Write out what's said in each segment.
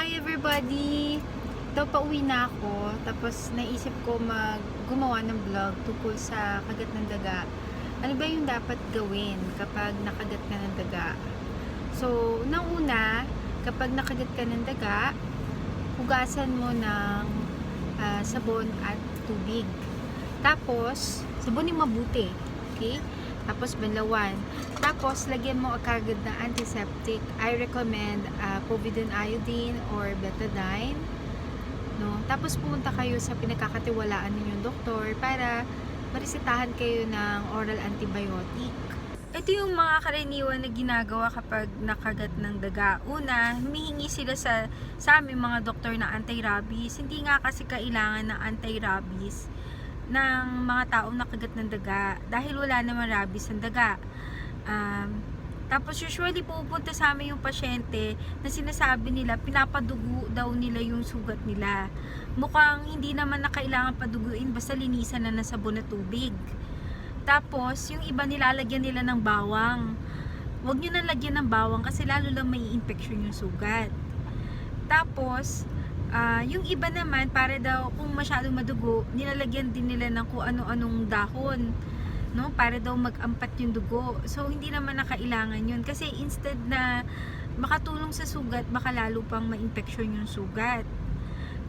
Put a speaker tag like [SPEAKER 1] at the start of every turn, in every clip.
[SPEAKER 1] Hi everybody! Ito pauwi na ako. Tapos naisip ko mag gumawa ng vlog tungkol sa kagat ng daga. Ano ba yung dapat gawin kapag nakagat ka ng daga? So, nang una, kapag nakagat ka ng daga, hugasan mo ng ah, sabon at tubig. Tapos, sabunin mabuti. Okay? Tapos, banlawan. Tapos, lagyan mo kagad ng antiseptic. I recommend uh, povidone iodine or betadine. No? Tapos, pumunta kayo sa pinagkakatiwalaan ninyong doktor para marisitahan kayo ng oral antibiotic. Ito yung mga karaniwan na ginagawa kapag nakagat ng daga. Una, humihingi sila sa, sa aming mga doktor na anti-rabies. Hindi nga kasi kailangan ng anti-rabies ng mga taong nakagat ng daga dahil wala naman rabies ang daga. Um, tapos usually pupunta sa amin yung pasyente na sinasabi nila pinapadugo daw nila yung sugat nila. Mukhang hindi naman na kailangan paduguin basta linisan na ng sabon at tubig. Tapos yung iba nilalagyan nila ng bawang. Huwag nyo na lagyan ng bawang kasi lalo lang may infection yung sugat. Tapos, ah, yung iba naman, para daw kung masyadong madugo, nilalagyan din nila ng kung ano-anong dahon. No? Para daw mag-ampat yung dugo. So, hindi naman na kailangan yun. Kasi instead na makatulong sa sugat, baka lalo pang ma-infection yung sugat.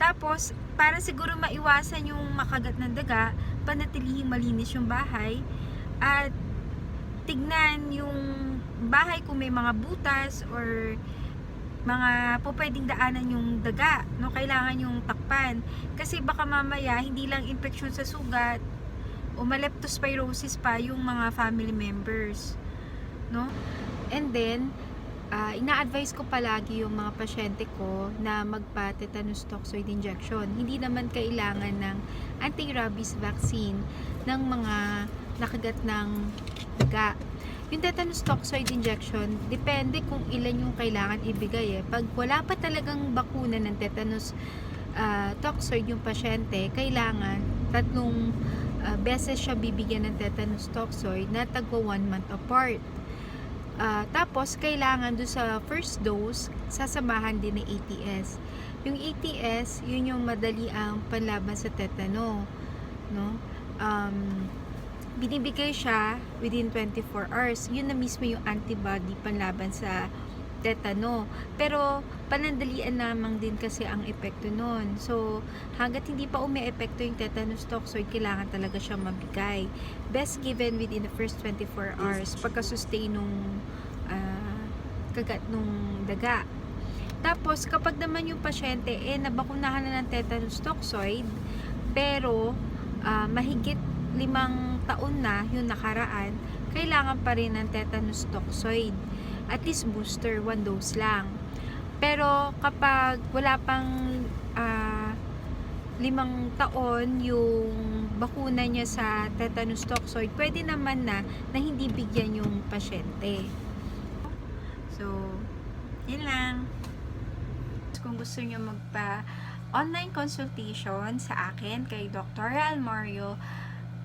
[SPEAKER 1] Tapos, para siguro maiwasan yung makagat ng daga, panatilihing malinis yung bahay at tignan yung bahay kung may mga butas or mga po pwedeng daanan yung daga, no? Kailangan yung takpan. Kasi baka mamaya, hindi lang infection sa sugat, o maleptospirosis pa yung mga family members, no? And then, ah, ina-advise ko palagi yung mga pasyente ko na magpa-tetanus toxoid injection. Hindi naman kailangan ng anti-rabies vaccine ng mga nakagat ng daga. Yung tetanus toxoid injection, depende kung ilan yung kailangan ibigay eh. Pag wala pa talagang bakuna ng tetanus ah, toxoid yung pasyente, kailangan tatlong ah, beses siya bibigyan ng tetanus toxoid na tagwa one month apart. Ah, tapos, kailangan do sa first dose, sasamahan din ng ATS. Yung ATS, yun yung madali ang panlaban sa tetano. No? Um, binibigay siya within 24 hours. Yun na mismo yung antibody panlaban sa tetano. Pero, panandalian lamang din kasi ang epekto nun. So, hanggat hindi pa umi-epekto yung tetanus toxoid, kailangan talaga siya mabigay. Best given within the first 24 hours pagka-sustain nung ah, kagat nung daga. Tapos, kapag naman yung pasyente, eh, nabakunahan na ng tetanus toxoid, pero, ah, mahigit limang taon na yung nakaraan, kailangan pa rin ng tetanus toxoid. At least booster, one dose lang. Pero kapag wala pang ah, limang taon yung bakuna niya sa tetanus toxoid, pwede naman na na hindi bigyan yung pasyente. So, yun lang. Kung gusto niyo magpa online consultation sa akin kay Dr. Almario,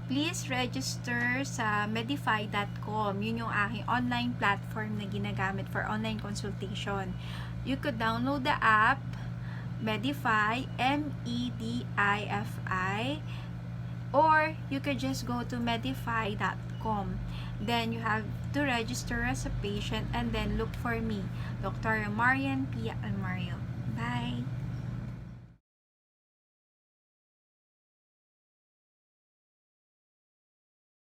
[SPEAKER 1] please register sa medify.com. Yun yung aking online platform na ginagamit for online consultation. You could download the app Medify, M-E-D-I-F-I, or you could just go to medify.com. Then you have to register as a patient and then look for me, Dr. Marian P. Almario.